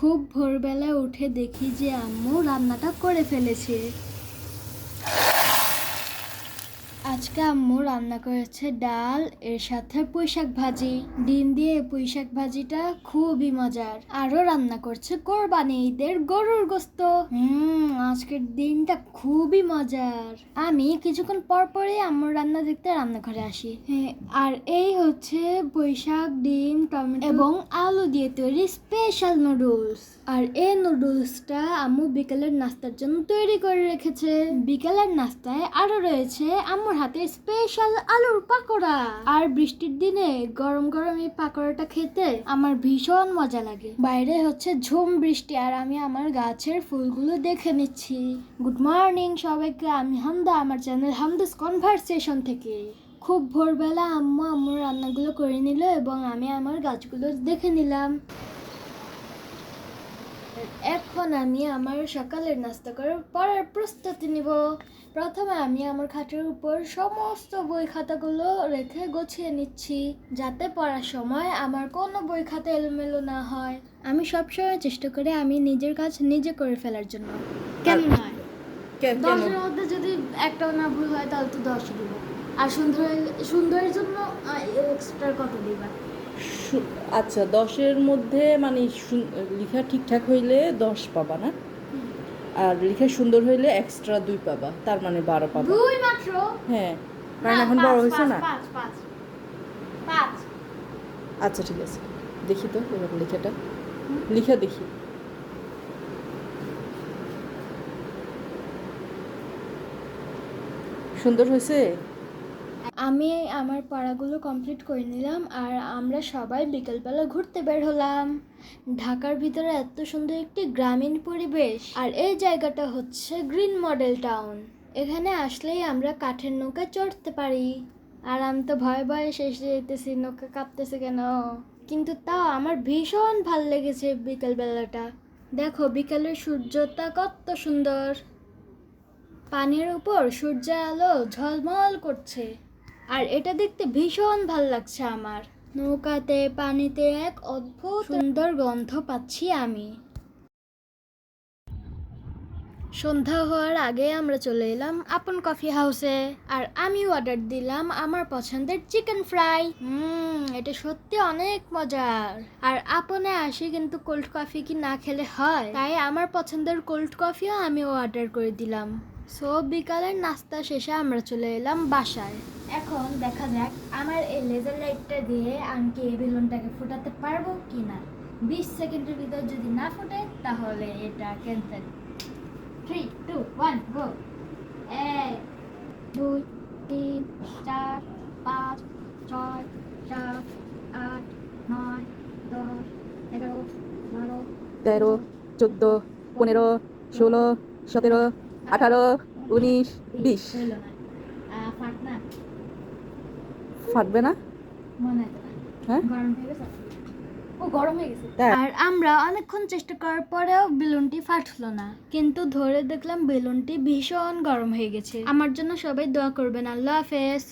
খুব ভোরবেলায় উঠে দেখি যে আম্মু রান্নাটা করে ফেলেছে। আজকে আম্মু রান্না করেছে ডাল, এর সাথে পুঁইশাক ভাজি। ডিম দিয়ে পুঁইশাক ভাজিটা খুবই মজার। আরও রান্না করছে কোরবানি ঈদের গরুর গোস্ত। আজকের দিনটা খুবই মজার। আমি কিছুক্ষণ পর পরে আম্মুর রান্না দেখতে রান্নাঘরে আসি। আর এই হচ্ছে পুঁইশাক, ডিম, টমেটো এবং আলু দিয়ে তৈরি স্পেশাল নুডলস আর এই নুডলসটা আম্মু বিকেলের নাস্তার জন্য তৈরি করে রেখেছে। বিকেলের নাস্তায় আরও রয়েছে আম্মুর হাতে স্পেশাল আলুর পাকোড়া। আর বৃষ্টির দিনে গরম গরম এই পাকোড়াটা খেতে আমার ভীষণ মজা লাগে। বাইরে হচ্ছে ঝুম বৃষ্টি আর আমি আমার গাছের ফুলগুলো দেখে নিচ্ছি। গুড মর্নিং সবাইকে, আমি হামদা, আমার চ্যানেল হামদাস কনভারসেশন থেকে। খুব ভোরবেলা আম্মু আম্মুর রান্নাগুলো করে নিল এবং আমি আমার গাছগুলো দেখে নিলাম। এখন আমি আমার সকালের নাস্তা করার পরের প্রস্তুতি নিব। প্রথমে আমি আমার খাটের উপর সমস্ত বই খাতাগুলো রেখে গুছিয়ে নিচ্ছি যাতে পড়ার সময় আমার কোনো বই খাতা এলোমেলো না হয়। আমি সবসময় চেষ্টা করি আমি নিজের কাজ নিজে করে ফেলার জন্য। কেন নয়? দশের মধ্যে যদি একটাও না ভুল হয় তাহলে তো দশ দিব। আর সুন্দর সুন্দরের জন্য এক্সট্রা কত দিবা? আচ্ছা দশের মধ্যে মানে লেখা ঠিকঠাক হইলে দশ পাবা না? আর লেখা সুন্দর হইলে এক্সট্রা দুই পাবা তার মানে বারো পাবা। দুই মাত্র? হ্যাঁ কারণ এখন বড় হয়েছে না? আচ্ছা ঠিক আছে। দেখি তো এবার লেখাটা। লিখা দেখি। সুন্দর হয়েছে? আমি আমার পড়াগুলো কমপ্লিট করে নিলাম আর আমরা সবাই বিকেলবেলা ঘুরতে বের হলাম। ঢাকার ভিতরে এত সুন্দর একটি গ্রামীণ পরিবেশ। আর এই জায়গাটা হচ্ছে গ্রিন মডেল টাউন। এখানে আসলেই আমরা কাঠের নৌকায় চড়তে পারি। আর আমি তো ভয়ে ভয়ে শেষ যেতেছি নৌকা কাঁপতেছে কেন? কিন্তু তাও আমার ভীষণ ভালো লেগেছে বিকেলবেলাটা। দেখো, বিকেলের সূর্যটা কত সুন্দর। পানির উপর সূর্যের আলো ঝলমল করছে। আর এটা দেখতে ভীষণ ভালো লাগছে আমার। নৌকাতে, পানিতে এক অদ্ভুত সুন্দর গন্ধ পাচ্ছি আমি। সন্ধ্যা হওয়ার আগে আমরা চলে এলাম আপন কফি হাউসে আর আমি অর্ডার দিলাম আমার পছন্দের চিকেন ফ্রাই হুম, এটা সত্যি অনেক মজার। আর আপনে আসি কিন্তু কোল্ড কফি কি না খেলে হয়? তাই আমার পছন্দের কোল্ড কফিও আমি অর্ডার করে দিলাম। সো বিকালের নাস্তা শেষে আমরা চলে এলাম বাসায়। এখন দেখা যাক আমার এই লেজার লাইটটা দিয়ে আমি কি এই বেলুনটাকে ফোটাতে পারব কি না বিশ সেকেন্ডের ভিতর যদি না ফোটে তাহলে এটা cancel three two one go এক দুই তিন চার পাঁচ ছয় সাত আট নয় দশ এগারো বারো তেরো চোদ্দ পনেরো ষোলো সতেরো আঠারো উনিশ বিশ হইল না আহ, ফাট না ফাটবে না? মনে হয় না হ্যাঁ? গরম হয়ে গেছে? ও গরম হয়ে গেছে। তাই? আর আমরা অনেকক্ষণ চেষ্টা করার পরেও বেলুনটি ফাটলো না। কিন্তু ধরে দেখলাম বেলুনটি ভীষণ গরম হয়ে গেছে। আমার জন্য সবাই দোয়া করবেন। আল্লাহ হাফেজ।